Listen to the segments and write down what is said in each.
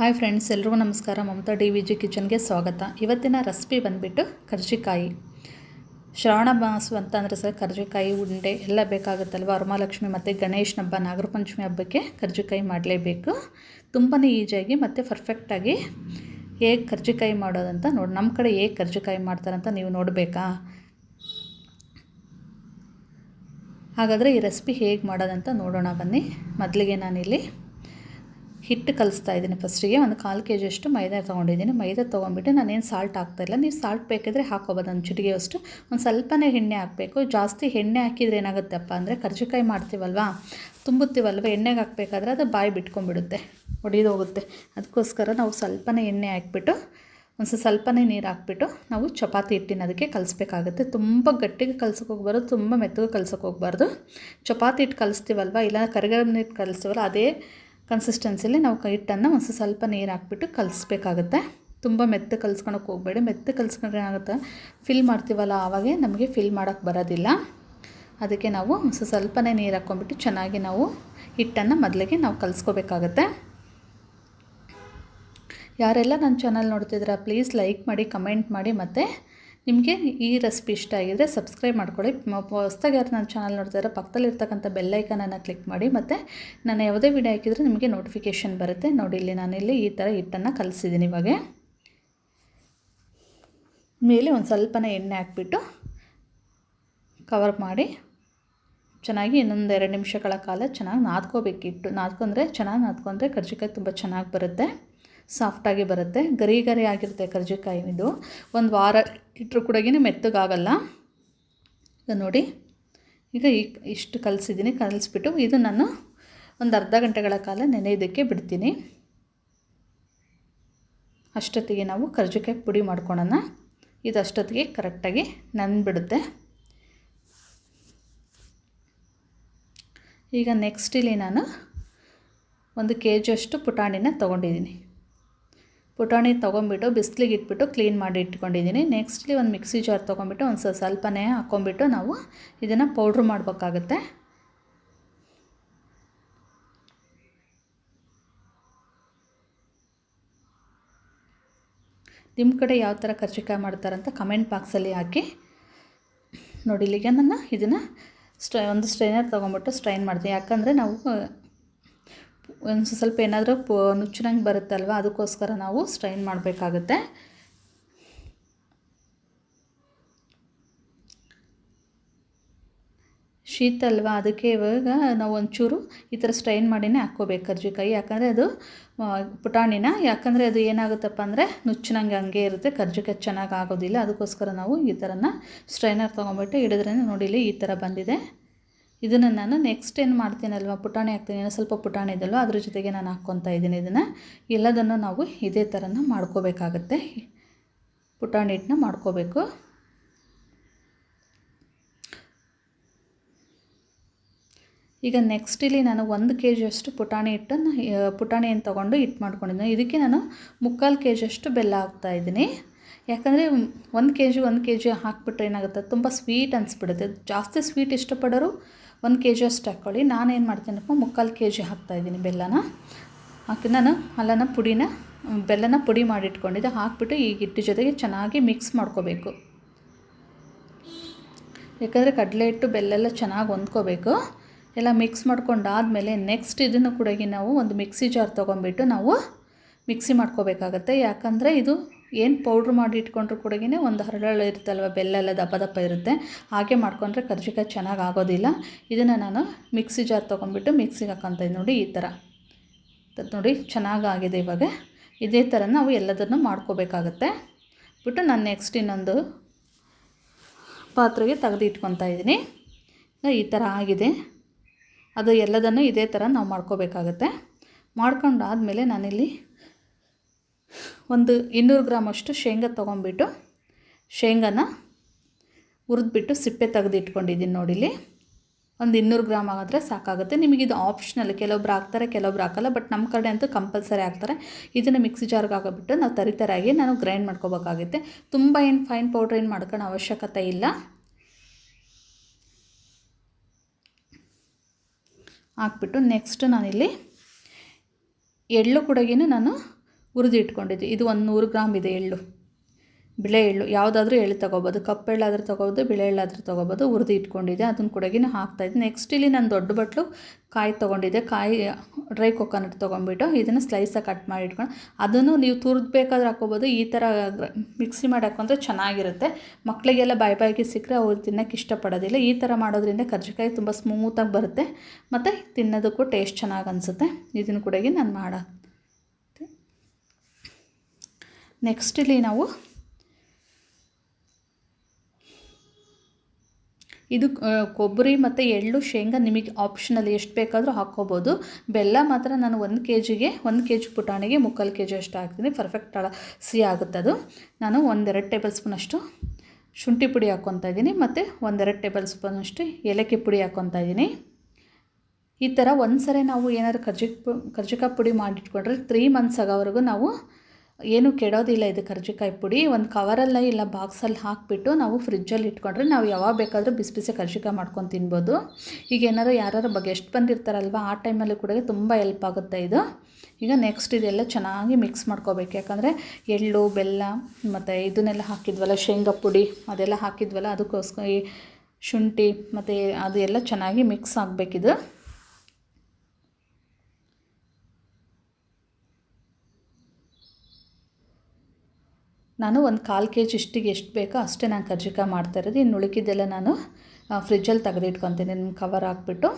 Hi friends, ಎಲ್ರಿಗೂ ನಮಸ್ಕಾರ. Mamata D V G ಕಿಚನ್ಗೆ ಸ್ವಾಗತ. ಇವತ್ತಿನ ರೆಸಿಪಿ ಬಂದುಬಿಟ್ಟು ಕರ್ಜಿಕಾಯಿ. ಶ್ರಾವಣ ಅಂತ ಅಂದರೆ ಸರ್, ಕರ್ಜಿಕಾಯಿ, ಉಂಡೆ ಎಲ್ಲ ಬೇಕಾಗುತ್ತಲ್ವ? ವರಮಹಾಲಕ್ಷ್ಮಿ ಮತ್ತು ಗಣೇಶನ ಹಬ್ಬ ನಾಗರ ಪಂಚಮಿ ಹಬ್ಬಕ್ಕೆ ಕರ್ಜಿಕಾಯಿ ಮಾಡಲೇಬೇಕು. ತುಂಬಾ ಈಜಿಯಾಗಿ ಮತ್ತು ಪರ್ಫೆಕ್ಟಾಗಿ ಹೇಗೆ ಕರ್ಜಿಕಾಯಿ ಮಾಡೋದಂತ ನೋಡಿ. ನಮ್ಮ ಕಡೆ ಹೇಗೆ ಕರ್ಜಿಕಾಯಿ ಮಾಡ್ತಾರಂತ ನೀವು ನೋಡಬೇಕಾ? ಹಾಗಾದರೆ ಈ ರೆಸಿಪಿ ಹೇಗೆ ಮಾಡೋದಂತ ನೋಡೋಣ ಬನ್ನಿ. ಮೊದಲಿಗೆ ನಾನಿಲ್ಲಿ ಹಿಟ್ಟು ಕಲಿಸ್ತಾ ಇದ್ದೀನಿ ಫಸ್ಟಿಗೆ ಒಂದು ಕಾಲು ಕೆ ಜಿಯಷ್ಟು ಮೈದಾ ತೊಗೊಂಡಿದ್ದೀನಿ. ಮೈದಾ ತೊಗೊಂಡ್ಬಿಟ್ಟು ನಾನೇನು ಸಾಲ್ಟ್ ಹಾಕ್ತಾಯಿಲ್ಲ ನೀವು ಸಾಲ್ಟ್ ಬೇಕಿದ್ರೆ ಹಾಕೋಬೋದು. ಒಂದು ಚಿಟಿಗೆಯಷ್ಟು. ಒಂದು ಸ್ವಲ್ಪನೇ ಎಣ್ಣೆ ಹಾಕಬೇಕು. ಜಾಸ್ತಿ ಎಣ್ಣೆ ಹಾಕಿದರೆ ಏನಾಗುತ್ತಪ್ಪ ಅಂದರೆ ಕರ್ಜಿಕಾಯಿ ಮಾಡ್ತೀವಲ್ವಾ, ತುಂಬುತ್ತೀವಲ್ವ, ಎಣ್ಣೆಗೆ ಹಾಕಬೇಕಾದ್ರೆ ಅದು ಬಾಯಿ ಬಿಟ್ಕೊಂಡ್ಬಿಡುತ್ತೆ, ಒಡೆದು ಹೋಗುತ್ತೆ. ಅದಕ್ಕೋಸ್ಕರ ನಾವು ಸ್ವಲ್ಪನೇ ಎಣ್ಣೆ ಹಾಕ್ಬಿಟ್ಟು, ಒಂದು ಸ್ವಲ್ಪನೇ ನೀರು ಹಾಕ್ಬಿಟ್ಟು ನಾವು ಚಪಾತಿ ಹಿಟ್ಟಿನ ಅದಕ್ಕೆ ಕಲಿಸ್ಬೇಕಾಗುತ್ತೆ. ತುಂಬ ಗಟ್ಟಿಗೆ ಕಲ್ಸಕ್ಕೆ ಹೋಗ್ಬಾರ್ದು, ತುಂಬ ಮೆತ್ತಗೆ ಕಲ್ಸಕ್ಕೆ ಹೋಗ್ಬಾರ್ದು. ಚಪಾತಿ ಹಿಟ್ಟು ಕಲಿಸ್ತೀವಲ್ವ, ಇಲ್ಲ ಕರಿಗಡಬು ಹಿಟ್ಟು ಕಲಿಸ್ತೀವಲ್ಲ, ಅದೇ ಕನ್ಸಿಸ್ಟೆನ್ಸಿಲಿ ನಾವು ಹಿಟ್ಟನ್ನು ಒಂದು ಸ್ವಲ್ಪ ನೀರು ಹಾಕ್ಬಿಟ್ಟು ಕಲಿಸ್ಬೇಕಾಗುತ್ತೆ. ತುಂಬ ಮೆತ್ತ ಕಲಿಸ್ಕೊಳಕ್ಕೆ ಹೋಗಬೇಡಿ. ಮೆತ್ತ ಕಲಿಸ್ಕೊಂಡ್ರೆ ಏನಾಗುತ್ತೆ? ಫಿಲ್ ಮಾಡ್ತೀವಲ್ಲ ಆವಾಗೆ ನಮಗೆ ಫಿಲ್ ಮಾಡೋಕ್ಕೆ ಬರೋದಿಲ್ಲ. ಅದಕ್ಕೆ ನಾವು ಒಂದು ಸ್ವಲ್ಪನೇ ನೀರು ಹಾಕ್ಕೊಂಬಿಟ್ಟು ಚೆನ್ನಾಗಿ ನಾವು ಹಿಟ್ಟನ್ನು ಮೊದಲಿಗೆ ನಾವು ಕಲಿಸ್ಕೋಬೇಕಾಗತ್ತೆ. ಯಾರೆಲ್ಲ ನನ್ನ ಚಾನಲ್ ನೋಡ್ತಿದ್ದೀರಾ ಪ್ಲೀಸ್ ಲೈಕ್ ಮಾಡಿ ಕಮೆಂಟ್ ಮಾಡಿ ಮತ್ತು ನಿಮಗೆ ಈ ರೆಸಿಪಿ ಇಷ್ಟ ಆಗಿದರೆ ಸಬ್ಸ್ಕ್ರೈಬ್ ಮಾಡ್ಕೊಳ್ಳಿ. ಹೊಸ್ದಾಗಿ ಯಾರು ನನ್ನ ಚಾನಲ್ ನೋಡ್ತಿದ್ದಾರೆ ಪಕ್ಕದಲ್ಲಿರ್ತಕ್ಕಂಥ ಬೆಲ್ಲೈಕನನ್ನು ಕ್ಲಿಕ್ ಮಾಡಿ. ಮತ್ತು ನಾನು ಯಾವುದೇ ವಿಡಿಯೋ ಹಾಕಿದರೆ ನಿಮಗೆ ನೋಟಿಫಿಕೇಷನ್ ಬರುತ್ತೆ. ನೋಡಿ, ಇಲ್ಲಿ ನಾನಿಲ್ಲಿ ಈ ಥರ ಹಿಟ್ಟನ್ನು ಕಲಿಸಿದ್ದೀನಿ ಇವಾಗ. ಮೇಲೆ ಒಂದು ಸ್ವಲ್ಪನೇ ಎಣ್ಣೆ ಹಾಕ್ಬಿಟ್ಟು ಕವರ್ ಮಾಡಿ. ಚೆನ್ನಾಗಿ ಇನ್ನೊಂದು ಎರಡು ನಿಮಿಷಗಳ ಕಾಲ ಚೆನ್ನಾಗಿ ನಾದ್ಕೋಬೇಕಿಟ್ಟು ನಾದ್ಕೊಂಡ್ರೆ ಚೆನ್ನಾಗಿ ನಾದ್ಕೊಂಡ್ರೆ ಕರ್ಜಿಕಾಯಿ ತುಂಬ ಚೆನ್ನಾಗಿ ಬರುತ್ತೆ. ಸಾಫ್ಟಾಗಿ ಬರುತ್ತೆ. ಗರಿ ಗರಿ ಆಗಿರುತ್ತೆ ಕರ್ಜಿಕಾಯಿ ಇದು. ಒಂದು ವಾರ ಇಟ್ಟರು ಕೂಡ ಮೆತ್ತಗಾಗಲ್ಲ. ಈಗ ನೋಡಿ. ಈಗ ಈ ಇಷ್ಟು ಕಲಿಸಿದ್ದೀನಿ. ಕಲಿಸ್ಬಿಟ್ಟು ಇದು ನಾನು ಒಂದು ಅರ್ಧ ಗಂಟೆಗಳ ಕಾಲ ನೆನೆಯೋದಕ್ಕೆ ಬಿಡ್ತೀನಿ. ಅಷ್ಟೊತ್ತಿಗೆ ನಾವು ಕರ್ಜಿಕಾಯಿ ಪುಡಿ ಮಾಡ್ಕೊಳೋಣ. ಇದು ಅಷ್ಟೊತ್ತಿಗೆ ಕರೆಕ್ಟಾಗಿ ನೆನ್ಬಿಡುತ್ತೆ. ಈಗ ನೆಕ್ಸ್ಟ್ ಇಲ್ಲಿ ನಾನು ಒಂದು ಕೆ ಜಿಯಷ್ಟು ಪುಟಾಣಿನ ತೊಗೊಂಡಿದ್ದೀನಿ. ಪುಟಾಣಿ ತೊಗೊಂಬಿಟ್ಟು, ಬಿಸಿಲಿಗೆ ಇಟ್ಬಿಟ್ಟು ಕ್ಲೀನ್ ಮಾಡಿ ಇಟ್ಕೊಂಡಿದ್ದೀನಿ ನೆಕ್ಸ್ಟ್ಲಿ ಒಂದು ಮಿಕ್ಸಿ ಜಾರ್ ತೊಗೊಂಬಿಟ್ಟು, ಒಂದು ಸ್ವಲ್ಪನೇ ಹಾಕ್ಕೊಂಬಿಟ್ಟು ನಾವು ಇದನ್ನು ಪೌಡ್ರ್ ಮಾಡಬೇಕಾಗತ್ತೆ. ನಿಮ್ಮ ಕಡೆ ಯಾವ ಥರ ಕರ್ಜಿಕಾಯಿ ಮಾಡ್ತಾರಂತ ಕಮೆಂಟ್ ಬಾಕ್ಸಲ್ಲಿ ಹಾಕಿ. ನೋಡಿ, ಇಲ್ಲಿಗೆ ನಾನು ಇದನ್ನು ಸ್ಟ್ರೈ, ಒಂದು ಸ್ಟ್ರೈನರ್ ತೊಗೊಂಬಿಟ್ಟು ಸ್ಟ್ರೈನ್ ಮಾಡ್ತೀನಿ. ಯಾಕಂದರೆ ನಾವು ಒಂದು ಸ್ವಲ್ಪ ಏನಾದರೂ ನುಚ್ಚಿನಂಗೆ ನುಚ್ಚನಂಗೆ ಬರುತ್ತಲ್ವ, ಅದಕ್ಕೋಸ್ಕರ ನಾವು ಸ್ಟ್ರೈನ್ ಮಾಡಬೇಕಾಗುತ್ತೆ. ಶೀತ ಅಲ್ವಾ, ಅದಕ್ಕೆ ಇವಾಗ ನಾವು ಒಂಚೂರು ಈ ಥರ ಸ್ಟ್ರೈನ್ ಮಾಡಿನೇ ಹಾಕ್ಕೋಬೇಕು ಕರ್ಜಿಕಾಯಿ. ಯಾಕಂದರೆ ಅದು ಪುಟಾಣಿನ, ಯಾಕಂದರೆ ಅದು ಏನಾಗುತ್ತಪ್ಪ ಅಂದರೆ ನುಚ್ಚಿನಂಗೆ ಹಂಗೆ ಇರುತ್ತೆ, ಕರ್ಜಿಕಾಯಿ ಚೆನ್ನಾಗಿ ಆಗೋದಿಲ್ಲ, ಅದಕ್ಕೋಸ್ಕರ ನಾವು ಈ ಥರನ ಸ್ಟ್ರೈನರ್ ತೊಗೊಂಬಿಟ್ಟು ಹಿಡಿದ್ರೆ ನೋಡಿಲಿ ಈ ಥರ ಬಂದಿದೆ. ಇದನ್ನು ನಾನು ನೆಕ್ಸ್ಟ್ ಏನು ಮಾಡ್ತೀನಲ್ವ? ಪುಟಾಣಿ ಹಾಕ್ತೀನಿ. ಏನೋ ಸ್ವಲ್ಪ ಪುಟಾಣಿ ಇದಲ್ವ ಅದ್ರ ಜೊತೆಗೆ ನಾನು ಹಾಕ್ಕೊತಾ ಇದ್ದೀನಿ ಇದನ್ನು. ಎಲ್ಲದನ್ನು ನಾವು ಇದೇ ಥರನ ಮಾಡ್ಕೋಬೇಕಾಗತ್ತೆ. ಪುಟಾಣಿ ಹಿಟ್ಟನ್ನ ಮಾಡ್ಕೋಬೇಕು. ಈಗ ನೆಕ್ಸ್ಟ್ ಇಲ್ಲಿ ನಾನು ಒಂದು ಕೆ ಜಿಯಷ್ಟು ಪುಟಾಣಿ ಹಿಟ್ಟನ್ನು ಪುಟಾಣಿಯನ್ನು ತೊಗೊಂಡು ಹಿಟ್ಟು ಮಾಡ್ಕೊಂಡಿದ್ದೀನಿ. ಇದಕ್ಕೆ ನಾನು ಮುಕ್ಕಾಲು ಕೆ ಜಿಯಷ್ಟು ಬೆಲ್ಲ ಹಾಕ್ತಾಯಿದ್ದೀನಿ ಯಾಕಂದರೆ ಒಂದು ಕೆ ಜಿ ಒಂದು ಕೆ ಜಿ ಹಾಕ್ಬಿಟ್ರೆ ಏನಾಗುತ್ತೆ? ತುಂಬ ಸ್ವೀಟ್ ಅನಿಸ್ಬಿಡುತ್ತೆ. ಜಾಸ್ತಿ ಸ್ವೀಟ್ ಇಷ್ಟಪಡೋರು ಒಂದು ಕೆ ಜಿ ಅಷ್ಟು ಹಾಕ್ಕೊಳ್ಳಿ. ನಾನೇನು ಮಾಡ್ತೀನಪ್ಪ, ಮುಕ್ಕಾಲು ಕೆ ಜಿ ಹಾಕ್ತಾಯಿದ್ದೀನಿ ಬೆಲ್ಲನ. ಹಾಕಿ ನಾನು ಅಲ್ಲನ ಪುಡಿನ ಬೆಲ್ಲನ ಪುಡಿ ಮಾಡಿಟ್ಕೊಂಡಿದ್ದೆ. ಹಾಕ್ಬಿಟ್ಟು ಈ ಹಿಟ್ಟು ಜೊತೆಗೆ ಚೆನ್ನಾಗಿ ಮಿಕ್ಸ್ ಮಾಡ್ಕೋಬೇಕು. ಯಾಕಂದರೆ ಕಡಲೆ ಹಿಟ್ಟು ಬೆಲ್ಲೆಲ್ಲ ಚೆನ್ನಾಗಿ ಹೊಂದ್ಕೋಬೇಕು. ಎಲ್ಲ ಮಿಕ್ಸ್ ಮಾಡ್ಕೊಂಡಾದಮೇಲೆ ನೆಕ್ಸ್ಟ್ ಇದನ್ನು ಕೂಡ ನಾವು ಒಂದು ಮಿಕ್ಸಿ ಜಾರ್ ತೊಗೊಂಬಿಟ್ಟು ನಾವು ಮಿಕ್ಸಿ ಮಾಡ್ಕೋಬೇಕಾಗತ್ತೆ. ಯಾಕಂದರೆ ಇದು ಏನು ಪೌಡ್ರ್ ಮಾಡಿ ಇಟ್ಕೊಂಡ್ರು ಕೂಡ ಒಂದು ಹರಳು ಇರುತ್ತಲ್ವ ಬೆಲ್ಲ ಎಲ್ಲ ದಪ್ಪ ದಪ್ಪ ಇರುತ್ತೆ. ಹಾಗೆ ಮಾಡ್ಕೊಂಡ್ರೆ ಕರ್ಜಿಕಾಯಿ ಚೆನ್ನಾಗಿ ಆಗೋದಿಲ್ಲ. ಇದನ್ನು ನಾನು ಮಿಕ್ಸಿ ಜಾರ್ ತೊಗೊಂಡ್ಬಿಟ್ಟು ಮಿಕ್ಸಿಗೆ ಹಾಕೊತ ನೋಡಿ ಈ ಥರ ನೋಡಿ ಚೆನ್ನಾಗಾಗಿದೆ ಇವಾಗ. ಇದೇ ಥರ ನಾವು ಎಲ್ಲದನ್ನು ಮಾಡ್ಕೋಬೇಕಾಗತ್ತೆ. ಬಿಟ್ಟು ನಾನು ನೆಕ್ಸ್ಟ್ ಇನ್ನೊಂದು ಪಾತ್ರೆಗೆ ತೆಗೆದು ಇಟ್ಕೊತಾ ಇದ್ದೀನಿ. ಈ ಥರ ಆಗಿದೆ. ಅದು ಎಲ್ಲದನ್ನು ಇದೇ ಥರ ನಾವು ಮಾಡ್ಕೋಬೇಕಾಗತ್ತೆ. ಮಾಡ್ಕೊಂಡಾದಮೇಲೆ ನಾನಿಲ್ಲಿ ಒಂದು ಇನ್ನೂರು ಗ್ರಾಮಷ್ಟು ಶೇಂಗಾ ತೊಗೊಂಬಿಟ್ಟು ಶೇಂಗಾನ ಹುರಿದ್ಬಿಟ್ಟು ಸಿಪ್ಪೆ ತೆಗೆದು ಇಟ್ಕೊಂಡಿದ್ದೀನಿ ನೋಡಿಲಿ ಒಂದು ಇನ್ನೂರು ಗ್ರಾಮ್ ಆಗಿದ್ರೆ ಸಾಕಾಗುತ್ತೆ. ನಿಮಗೆ ಇದು ಆಪ್ಷನಲ್ ಕೆಲವೊಬ್ರು ಹಾಕ್ತಾರೆ, ಕೆಲವೊಬ್ರು ಹಾಕಲ್ಲ ಬಟ್ ನಮ್ಮ ಕಡೆ ಅಂತೂ ಕಂಪಲ್ಸರಿ ಹಾಕ್ತಾರೆ. ಇದನ್ನು ಮಿಕ್ಸಿ ಜಾರ್ಗೆ ಹಾಕಿಬಿಟ್ಟು ನಾವು ತರಿತರಾಗಿ ನಾನು ಗ್ರೈಂಡ್ ಮಾಡ್ಕೋಬೇಕಾಗುತ್ತೆ. ತುಂಬ ಏನು ಫೈನ್ ಪೌಡ್ರ್ ಏನು ಮಾಡ್ಕೊಳ್ಳೋ ಅವಶ್ಯಕತೆ ಇಲ್ಲ. ಹಾಕ್ಬಿಟ್ಟು ನೆಕ್ಸ್ಟ್ ನಾನಿಲ್ಲಿ ಎಳ್ಳು ಕೂಡಗಿನ ನಾನು ಹುರಿದು ಇಟ್ಕೊಂಡಿದ್ವಿ ಇದು ಒಂದು ನೂರು ಗ್ರಾಮ್ ಇದೆ ಎಳ್ಳು. ಬಿಳೆ ಎಳ್ಳು. ಯಾವುದಾದ್ರೂ ಎಳ್ಳು ತೊಗೋಬೋದು. ಕಪ್ಪು ಎಳ್ಳಾದರೂ ತೊಗೋಬೋದು, ಬಿಳೆ ಎಳ್ಳಾದರೂ ತೊಗೋಬೋದು. ಹುರಿದು ಇಟ್ಕೊಂಡಿದ್ದೆ ಅದನ್ನು ಹಾಕ್ತಾ ಹಾಕ್ತಾಯಿದ್ದೆ ನೆಕ್ಸ್ಟ್ ಇಲ್ಲಿ ನಾನು ದೊಡ್ಡ ಬಟ್ಲು ಕಾಯಿ ತೊಗೊಂಡಿದ್ದೆ. ಕಾಯಿ, ಡ್ರೈ ಕೊಕೊನಟ್ ತೊಗೊಂಬಿಟ್ಟು ಇದನ್ನು ಸ್ಲೈಸಾಗಿ ಕಟ್ ಮಾಡಿ ಇಟ್ಕೊಂಡು ಅದನ್ನು ನೀವು ತುರಿದು ಬೇಕಾದ್ರೆ ಹಾಕ್ಕೋಬೋದು. ಈ ಥರ ಮಿಕ್ಸಿ ಮಾಡಿ ಹಾಕೊಂಡ್ರೆ ಚೆನ್ನಾಗಿರುತ್ತೆ. ಮಕ್ಕಳಿಗೆಲ್ಲ ಬಾಯಿ ಬಾಯಿಗೆ ಸಿಕ್ಕರೆ ಅವ್ರು ತಿನ್ನೋಕ್ಕೆ ಇಷ್ಟಪಡೋದಿಲ್ಲ. ಈ ಥರ ಮಾಡೋದ್ರಿಂದ ಕರ್ಜಿಕಾಯಿ ತುಂಬ ಸ್ಮೂತಾಗಿ ಬರುತ್ತೆ. ಮತ್ತು ತಿನ್ನೋದಕ್ಕೂ ಟೇಸ್ಟ್ ಚೆನ್ನಾಗಿ ಅನಿಸುತ್ತೆ. ಇದನ್ನು ಕೂಡ ನಾನು ಮಾಡ ನೆಕ್ಸ್ಟ್ ಇಲ್ಲಿ ನಾವು ಇದು ಕೊಬ್ಬರಿ ಮತ್ತು ಎಳ್ಳು ಶೇಂಗಾ ನಿಮಗೆ ಆಪ್ಷನಲ್ ಎಷ್ಟು ಬೇಕಾದರೂ ಹಾಕ್ಕೋಬೋದು. ಬೆಲ್ಲ ಮಾತ್ರ ನಾನು ಒಂದು ಕೆ ಜಿಗೆ ಒಂದು ಕೆ ಜಿ ಪುಟಾಣಿಗೆ ಮುಕ್ಕಾಲು ಕೆ ಜಿ ಅಷ್ಟು ಹಾಕ್ತೀನಿ. ಪರ್ಫೆಕ್ಟ್ ಸಿಹಿ ಆಗುತ್ತೆ ಅದು ನಾನು ಒಂದೆರಡು ಟೇಬಲ್ ಸ್ಪೂನಷ್ಟು ಶುಂಠಿ ಪುಡಿ ಹಾಕ್ಕೊತಾ ಇದ್ದೀನಿ ಮತ್ತು ಒಂದೆರಡು ಟೇಬಲ್ ಸ್ಪೂನಷ್ಟು ಏಲಕ್ಕಿ ಪುಡಿ ಹಾಕ್ಕೊತಾ ಇದ್ದೀನಿ. ಈ ಥರ ಒಂದು ಸರಿ ನಾವು ಏನಾದ್ರು ಕರ್ಜಿಕ್ ಪು ಕರ್ಜಿಕಾಯಿ ಪುಡಿ ಮಾಡಿಟ್ಕೊಂಡ್ರೆ ತ್ರೀ ಮಂತ್ಸ್ ಆಗೋವರೆಗೂ ನಾವು ಏನು ಕೆಡೋದಿಲ್ಲ ಇದು ಕರ್ಜಿಕಾಯಿ ಪುಡಿ. ಒಂದು ಕವರಲ್ಲ ಇಲ್ಲ ಬಾಕ್ಸಲ್ಲಿ ಹಾಕಿಬಿಟ್ಟು ನಾವು ಫ್ರಿಜ್ಜಲ್ಲಿ ಇಟ್ಕೊಂಡ್ರೆ ನಾವು ಯಾವಾಗ ಬೇಕಾದರೂ ಬಿಸಿ ಬಿಸಿ ಕರ್ಜಿಕಾಯಿ ಮಾಡ್ಕೊಂಡು ತಿನ್ಬೋದು. ಈಗ ಏನಾರು ಯಾರು ಬಗ್ಗೆ ಎಷ್ಟು ಬಂದಿರ್ತಾರಲ್ವ, ಆ ಟೈಮಲ್ಲಿ ಕೂಡ ತುಂಬ ಹೆಲ್ಪ್ ಆಗುತ್ತೆ ಇದು. ಈಗ ನೆಕ್ಸ್ಟ್ ಇದೆಲ್ಲ ಚೆನ್ನಾಗಿ ಮಿಕ್ಸ್ ಮಾಡ್ಕೋಬೇಕು. ಯಾಕಂದರೆ ಎಳ್ಳು, ಬೆಲ್ಲ, ಮತ್ತು ಇದನ್ನೆಲ್ಲ ಹಾಕಿದ್ವಲ್ಲ, ಶೇಂಗಾ ಪುಡಿ ಅದೆಲ್ಲ ಹಾಕಿದ್ವಲ್ಲ, ಅದಕ್ಕೋಸ್ಕರ ಈ ಶುಂಠಿ ಮತ್ತು ಅದು ಎಲ್ಲ ಚೆನ್ನಾಗಿ ಮಿಕ್ಸ್ ಆಗಬೇಕಿದು. ನಾನು ಒಂದು ಕಾಲು ಕೆ ಜಿ ಇಷ್ಟಿಗೆ ಎಷ್ಟು ಬೇಕೋ ಅಷ್ಟೇ ನಾನು ಕರ್ಜಿಕಾಯಿ ಮಾಡ್ತಾ ಇರೋದು. ಇನ್ನು ಉಳಿಕಿದ್ದೆಲ್ಲ ನಾನು ಫ್ರಿಜ್ಜಲ್ಲಿ ತೆಗೆದಿಟ್ಕೊತೀನಿ. ಕವರ್ ಹಾಕ್ಬಿಟ್ಟು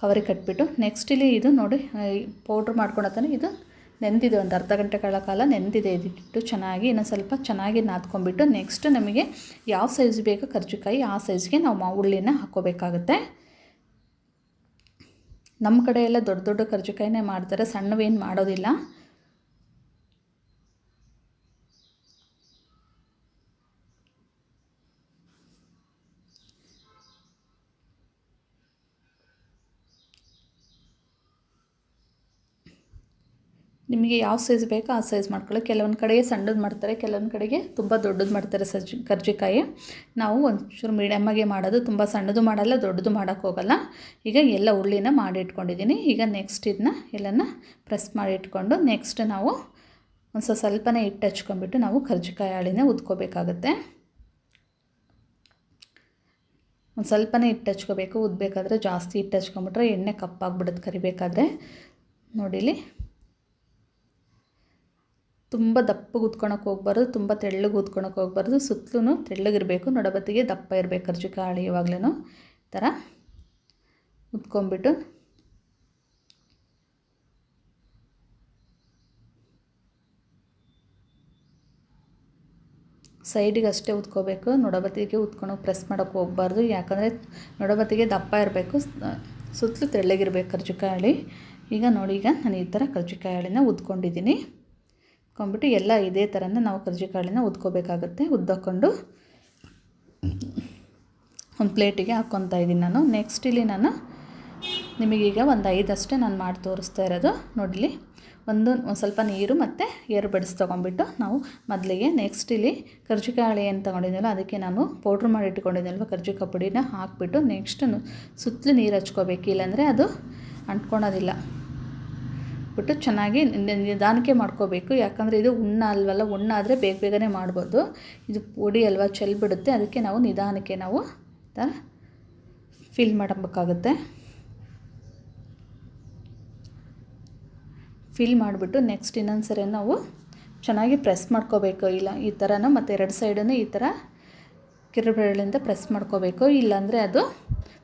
ಕವರಿಗೆ ಕಟ್ಬಿಟ್ಟು ನೆಕ್ಸ್ಟ್ ಇಲ್ಲಿ ಇದು ನೋಡಿ ಪೌಡ್ರ್ ಮಾಡ್ಕೊಳತ್ತಾನೆ ಇದು ನೆಂದಿದೆ. ಒಂದು ಅರ್ಧ ಗಂಟೆಗಳ ಕಾಲ ನೆಂದಿದೆ. ಇದಿಟ್ಟು ಚೆನ್ನಾಗಿ, ಇನ್ನೊಂದು ಸ್ವಲ್ಪ ಚೆನ್ನಾಗಿ ನಾದ್ಕೊಂಡ್ಬಿಟ್ಟು ನೆಕ್ಸ್ಟ್ ನಮಗೆ ಯಾವ ಸೈಜ್ ಬೇಕೋ ಕರ್ಜಿಕಾಯಿ, ಆ ಸೈಜ್ಗೆ ನಾವು ಮಾ ಉಳ್ಳಿನ ಹಾಕ್ಕೋಬೇಕಾಗುತ್ತೆ. ನಮ್ಮ ಕಡೆ ಎಲ್ಲ ದೊಡ್ಡ ದೊಡ್ಡ ಕರ್ಜಿಕಾಯಿನೇ ಮಾಡ್ತಾರೆ. ಸಣ್ಣವೇನು ಮಾಡೋದಿಲ್ಲ. ನಿಮಗೆ ಯಾವ ಸೈಜ್ ಬೇಕೋ ಆ ಸೈಜ್ ಮಾಡ್ಕೊಳ್ಳಿ. ಕೆಲವೊಂದು ಕಡೆಗೆ ಸಣ್ಣದು ಮಾಡ್ತಾರೆ, ಕೆಲವೊಂದು ಕಡೆಗೆ ತುಂಬ ದೊಡ್ಡದು ಮಾಡ್ತಾರೆ ಸಜ್ಜಿ, ಕರ್ಜಿಕಾಯಿ. ನಾವು ಒಂಚೂರು ಮೀಡಿಯಮ್ಮಾಗೆ ಮಾಡೋದು ತುಂಬ ಸಣ್ಣದು ಮಾಡಲ್ಲ, ದೊಡ್ಡದು ಹೋಗಲ್ಲ. ಈಗ ಎಲ್ಲ ಉಳ್ಳಿನ ಮಾಡಿ ಇಟ್ಕೊಂಡಿದ್ದೀನಿ. ಈಗ ನೆಕ್ಸ್ಟ್ ಇದನ್ನ ಎಲ್ಲನ ಪ್ರೆಸ್ ಮಾಡಿ ಇಟ್ಕೊಂಡು ನೆಕ್ಸ್ಟ್ ನಾವು ಒಂದು ಸ್ವಲ್ಪ ಸ್ವಲ್ಪನೇ ಹಿಟ್ಟು ಹಚ್ಕೊಂಡ್ಬಿಟ್ಟು ನಾವು ಕರ್ಜಿಕಾಯಿ ಹಾಳಿನ ಉದ್ಕೋಬೇಕಾಗತ್ತೆ. ಒಂದು ಸ್ವಲ್ಪನೇ ಹಿಟ್ಟು ಹಚ್ಕೋಬೇಕು. ಉದ್ಬೇಕಾದ್ರೆ ಜಾಸ್ತಿ ಹಿಟ್ಟು ಹಚ್ಕೊಂಬಿಟ್ರೆ ಎಣ್ಣೆ ಕಪ್ಪಾಗ್ಬಿಡುತ್ತೆ ಕರಿಬೇಕಾದ್ರೆ. ನೋಡಿಲಿ. ತುಂಬ ದಪ್ಪಗೆ ಉತ್ಕೊಳಕ್ಕೆ ಹೋಗ್ಬಾರ್ದು, ತುಂಬ ತೆಳ್ಳಗೆ ಉತ್ಕೊಳಕ್ಕೆ ಹೋಗ್ಬಾರ್ದು ಸುತ್ತಲೂ ತೆಳ್ಳಗಿರಬೇಕು ನಡಬತ್ತಿಗೆ ದಪ್ಪ ಇರಬೇಕು ಕರ್ಜಿಕಾಯಿ ಹಾಳಿ ಯಾವಾಗ್ಲೂ ಈ ಥರ ಉತ್ಕೊಂಡ್ಬಿಟ್ಟು. ಸೈಡಿಗೆ ಅಷ್ಟೇ ಉತ್ಕೋಬೇಕು, ನೊಡಬತ್ತಿಗೆ ಉತ್ಕೊಳಕ್ಕೆ ಪ್ರೆಸ್ ಮಾಡೋಕ್ಕೆ ಹೋಗ್ಬಾರ್ದು, ಯಾಕಂದರೆ ನೊಡಬತ್ತಿಗೆ ದಪ್ಪ ಇರಬೇಕು ಸುತ್ತಲೂ ತೆಳ್ಳಗಿರ್ಬೇಕು ಕರ್ಜಿಕಾಯಿ ಈಗ ನೋಡಿ, ಈಗ ನಾನು ಈ ಥರ ಕರ್ಜಿಕಾಯಿ ಹಾಳಿನ ಉದ್ಕೊಂಬಿಟ್ಟು ಎಲ್ಲ ಇದೇ ಥರನೇ ನಾವು ಕರ್ಜಿಕಾಳಿನ ಉದ್ಕೋಬೇಕಾಗುತ್ತೆ. ಉದ್ದಕೊಂಡು ಒಂದು ಪ್ಲೇಟಿಗೆ ಹಾಕ್ಕೊತಾ ಇದ್ದೀನಿ ನಾನು. ನೆಕ್ಸ್ಟ್ ಇಲ್ಲಿ ನಾನು ನಿಮಗೀಗ ಒಂದು ಐದಷ್ಟೇ ನಾನು ಮಾಡಿ ತೋರಿಸ್ತಾ ಇರೋದು. ನೋಡಿಲಿ ಒಂದು ಒಂದು ಸ್ವಲ್ಪ ನೀರು ಮತ್ತು ಏರು ಬಡಿಸಿ ತೊಗೊಂಬಿಟ್ಟು ನಾವು ಮೊದಲಿಗೆ ನೆಕ್ಸ್ಟ್ ಇಲ್ಲಿ ಕರ್ಜಿಕಾಳೆ ಏನು ತೊಗೊಂಡಿದ್ನಲ್ಲ, ಅದಕ್ಕೆ ನಾನು ಪೌಡ್ರ್ ಮಾಡಿ ಇಟ್ಕೊಂಡಿದ್ದಲ್ವ ಕರ್ಜಿಕಾಯಿ ಪುಡಿನ ಹಾಕಿಬಿಟ್ಟು ನೆಕ್ಸ್ಟ್ ಸುತ್ತಲೂ ನೀರು ಹಚ್ಕೋಬೇಕು. ಇಲ್ಲಾಂದರೆ ಅದು ಅಂಟ್ಕೊಳೋದಿಲ್ಲ ಬಿಟ್ಟು ಚೆನ್ನಾಗಿ ನಿಧಾನಕ್ಕೆ ಮಾಡ್ಕೋಬೇಕು. ಯಾಕಂದರೆ ಇದು ಉಣ್ಣ ಅಲ್ವಲ್ಲ ಉಣ್ಣ ಆದರೆ ಬೇಗ ಬೇಗನೆ ಮಾಡ್ಬೋದು. ಇದು ಪುಡಿ ಅಲ್ವಾ, ಚೆಲ್ ಬಿಡುತ್ತೆ. ಅದಕ್ಕೆ ನಾವು ನಿಧಾನಕ್ಕೆ ನಾವು ಫಿಲ್ ಮಾಡಬೇಕಾಗುತ್ತೆ. ಫಿಲ್ ಮಾಡಿಬಿಟ್ಟು ನೆಕ್ಸ್ಟ್ ಇನ್ನೊಂದು ಸರಿ ನಾವು ಚೆನ್ನಾಗಿ ಪ್ರೆಸ್ ಮಾಡ್ಕೋಬೇಕು. ಇಲ್ಲ, ಈ ಥರನೂ ಮತ್ತು ಎರಡು ಸೈಡನ್ನು ಈ ಥರ ಕಿರುಬೆರಳಿಂದ ಪ್ರೆಸ್ ಮಾಡ್ಕೋಬೇಕು. ಇಲ್ಲಾಂದರೆ ಅದು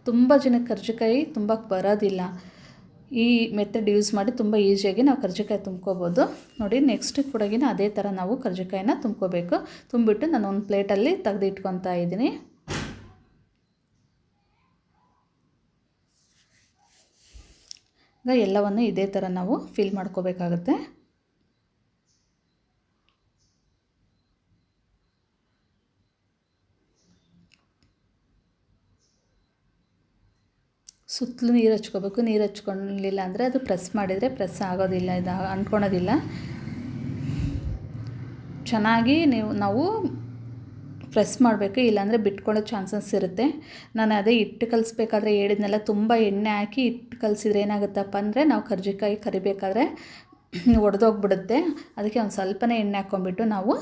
ತುಂಬ ಜನಕ್ಕೆ ಕರ್ಜಿಕಾಯಿ ತುಂಬ ಬರೋದಿಲ್ಲ. ಈ ಮೆಥಡ್ ಯೂಸ್ ಮಾಡಿ ತುಂಬ ಈಸಿಯಾಗಿ ನಾವು ಕರ್ಜಿಕಾಯಿ ತುಂಬ್ಕೋಬೋದು. ನೋಡಿ ನೆಕ್ಸ್ಟ್ ಕೂಡಗಿನ ಅದೇ ಥರ ನಾವು ಕರ್ಜಿಕಾಯಿನ ತುಂಬ್ಕೋಬೇಕು. ತುಂಬಿಟ್ಟು ನಾನು ಒಂದು ಪ್ಲೇಟಲ್ಲಿ ತೆಗೆದು ಇಟ್ಕೊತಾ ಇದ್ದೀನಿ. ಈಗ ಎಲ್ಲವನ್ನು ಇದೇ ಥರ ನಾವು ಫಿಲ್ ಮಾಡ್ಕೋಬೇಕಾಗುತ್ತೆ. ಸುತ್ತಲೂ ನೀರು ಹಚ್ಕೋಬೇಕು, ನೀರು ಹಚ್ಕೊಳ್ಲಿಲ್ಲ ಅಂದರೆ ಅದು ಪ್ರೆಸ್ ಮಾಡಿದರೆ ಪ್ರೆಸ್ ಆಗೋದಿಲ್ಲ, ಇದು ಅಂಟ್ಕೊಳೋದಿಲ್ಲ. ಚೆನ್ನಾಗಿ ನೀವು, ನಾವು ಪ್ರೆಸ್ ಮಾಡಬೇಕು, ಇಲ್ಲಾಂದರೆ ಬಿಟ್ಕೊಳ್ಳೋ ಚಾನ್ಸಸ್ ಇರುತ್ತೆ. ನಾನು ಅದೇ ಹಿಟ್ಟು ಕಲಿಸ್ಬೇಕಾದ್ರೆ ಹೇಳಿದ್ನೆಲ್ಲ, ತುಂಬ ಎಣ್ಣೆ ಹಾಕಿ ಹಿಟ್ಟು ಕಲಿಸಿದ್ರೆ ಏನಾಗುತ್ತಪ್ಪ ಅಂದರೆ ನಾವು ಕರ್ಜಿಕಾಯಿ ಕರಿಬೇಕಾದ್ರೆ ಒಡೆದೋಗ್ಬಿಡುತ್ತೆ. ಅದಕ್ಕೆ ಒಂದು ಸ್ವಲ್ಪನೇ ಎಣ್ಣೆ ಹಾಕ್ಕೊಂಬಿಟ್ಟು ನಾವು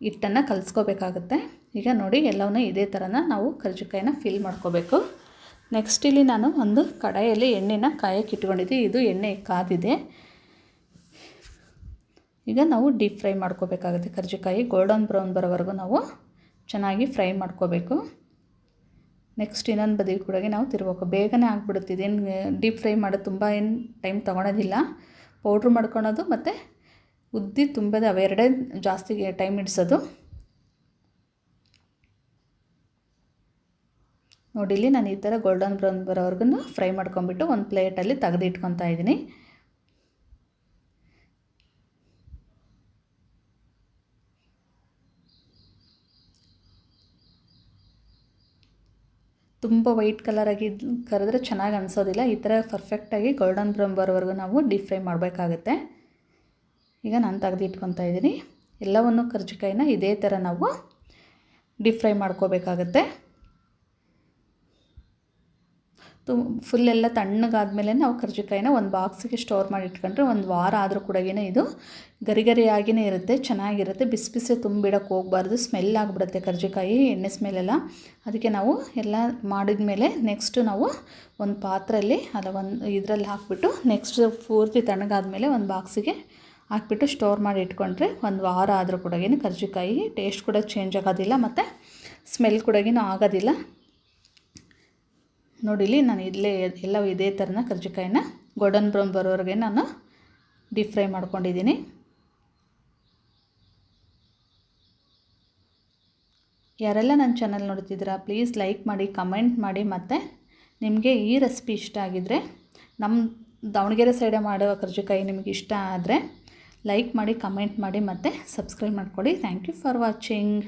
ಹಿಟ್ಟನ್ನು ಕಲಿಸ್ಕೋಬೇಕಾಗುತ್ತೆ. ಈಗ ನೋಡಿ, ಎಲ್ಲವನ್ನೂ ಇದೇ ಥರನ ನಾವು ಕರ್ಜಿಕಾಯಿನ ಫಿಲ್ ಮಾಡ್ಕೋಬೇಕು. ನೆಕ್ಸ್ಟ್ ಇಲ್ಲಿ ನಾನು ಒಂದು ಕಡಾಯಲ್ಲಿ ಎಣ್ಣೆನ ಕಾಯಕ್ಕೆ ಇಟ್ಕೊಂಡಿದ್ದೆ. ಇದು ಎಣ್ಣೆ ಕಾದಿದೆ. ಈಗ ನಾವು ಡೀಪ್ ಫ್ರೈ ಮಾಡ್ಕೋಬೇಕಾಗುತ್ತೆ. ಕರ್ಜಿಕಾಯಿ ಗೋಲ್ಡನ್ ಬ್ರೌನ್ ಬರೋವರೆಗೂ ನಾವು ಚೆನ್ನಾಗಿ ಫ್ರೈ ಮಾಡ್ಕೋಬೇಕು. ನೆಕ್ಸ್ಟ್ ಇನ್ನೊಂದು ಬದಿ ಕೂಡ ನಾವು ತಿರ್ಬೇಕು ಬೇಗನೆ ಆಗಿಬಿಡುತ್ತೆ. ಇದೇನು ಡೀಪ್ ಫ್ರೈ ಮಾಡೋದು ತುಂಬ ಏನು ಟೈಮ್ ತೊಗೊಳೋದಿಲ್ಲ. ಪೌಡ್ರ್ ಮಾಡ್ಕೊಳೋದು ಮತ್ತು ಉದ್ದಿ ತುಂಬೋದು ಅವೆರಡೇ ಜಾಸ್ತಿ ಟೈಮ್ ಹಿಡ್ಸೋದು. ನೋಡಿ, ಇಲ್ಲಿ ನಾನು ಈ ಥರ ಗೋಲ್ಡನ್ ಬ್ರೌನ್ ಬರೋವರೆಗೂ ಫ್ರೈ ಮಾಡ್ಕೊಂಬಿಟ್ಟು ಒಂದು ಪ್ಲೇಟಲ್ಲಿ ತೆಗೆದು ಇಟ್ಕೊತಾ ಇದ್ದೀನಿ. ತುಂಬ ವೈಟ್ ಕಲರಾಗಿ ಕರೆದ್ರೆ ಚೆನ್ನಾಗಿ ಅನಿಸೋದಿಲ್ಲ. ಈ ಥರ ಪರ್ಫೆಕ್ಟಾಗಿ ಗೋಲ್ಡನ್ ಬ್ರೌನ್ ಬರೋವರೆಗೂ ನಾವು ಡೀಪ್ ಫ್ರೈ ಮಾಡಬೇಕಾಗುತ್ತೆ. ಈಗ ನಾನು ತೆಗೆದು ಇಟ್ಕೊತಾ ಇದ್ದೀನಿ. ಎಲ್ಲವನ್ನು ಕರ್ಜಿಕಾಯಿನ ಇದೇ ಥರ ನಾವು ಡೀಪ್ ಫ್ರೈ ಮಾಡ್ಕೋಬೇಕಾಗತ್ತೆ. ತು ಫುಲ್ ಎಲ್ಲ ತಣ್ಣಗಾದ್ಮೇಲೆ ನಾವು ಕರ್ಜಿಕಾಯಿನ ಒಂದು ಬಾಕ್ಸಿಗೆ ಸ್ಟೋರ್ ಮಾಡಿ ಇಟ್ಕೊಂಡ್ರೆ ಒಂದು ವಾರ ಆದರೂ ಕೂಡ ಇದು ಗರಿ ಗರಿಯಾಗಿಯೇ ಇರುತ್ತೆ, ಚೆನ್ನಾಗಿರುತ್ತೆ. ಬಿಸಿ ಬಿಸಿ ತುಂಬಿಡೋಕ್ಕೆ ಹೋಗ್ಬಾರ್ದು ಸ್ಮೆಲ್ ಆಗಿಬಿಡುತ್ತೆ ಕರ್ಜಿಕಾಯಿ ಎಣ್ಣೆ ಸ್ಮೆಲ್ಲೆಲ್ಲ ಅದಕ್ಕೆ ನಾವು ಎಲ್ಲ ಮಾಡಿದ ಮೇಲೆ ನೆಕ್ಸ್ಟು ನಾವು ಒಂದು ಪಾತ್ರೆಯಲ್ಲಿ ಅಲ್ಲ ಒಂದು ಇದರಲ್ಲಿ ಹಾಕ್ಬಿಟ್ಟು ನೆಕ್ಸ್ಟ್ ಪೂರ್ತಿ ತಣ್ಣಗಾದ್ಮೇಲೆ ಒಂದು ಬಾಕ್ಸಿಗೆ ಹಾಕ್ಬಿಟ್ಟು ಸ್ಟೋರ್ ಮಾಡಿ ಇಟ್ಕೊಂಡ್ರೆ ಒಂದು ವಾರ ಆದರೂ ಕೂಡ ಕರ್ಜಿಕಾಯಿ ಟೇಸ್ಟ್ ಕೂಡ ಚೇಂಜ್ ಆಗೋದಿಲ್ಲ, ಮತ್ತು ಸ್ಮೆಲ್ ಕೂಡ ಆಗೋದಿಲ್ಲ. ನೋಡಿಲಿ ನಾನು ಇಲ್ಲೇ ಎಲ್ಲ ಇದೇ ಥರನ ಕರ್ಜಿಕಾಯಿನ ಗೋಲ್ಡನ್ ಬ್ರೌನ್ ಬರೋವರೆಗೆ ನಾನು ಡೀಪ್ ಫ್ರೈ ಮಾಡ್ಕೊಂಡಿದ್ದೀನಿ. ಯಾರೆಲ್ಲ ನನ್ನ ಚಾನಲ್ ನೋಡ್ತಿದ್ದೀರಾ, ಪ್ಲೀಸ್ ಲೈಕ್ ಮಾಡಿ, ಕಮೆಂಟ್ ಮಾಡಿ ಮತ್ತು ನಿಮಗೆ ಈ ರೆಸಿಪಿ ಇಷ್ಟ ಆಗಿದ್ದರೆ ನಮ್ಮ ದಾವಣಗೆರೆ ಸೈಡೆ ಮಾಡುವ ಕರ್ಜಿಕಾಯಿ ನಿಮಗೆ ಇಷ್ಟ ಆದರೆ ಲೈಕ್ ಮಾಡಿ, ಕಮೆಂಟ್ ಮಾಡಿ ಮತ್ತು ಸಬ್ಸ್ಕ್ರೈಬ್ ಮಾಡ್ಕೊಳ್ಳಿ. Thank you for watching.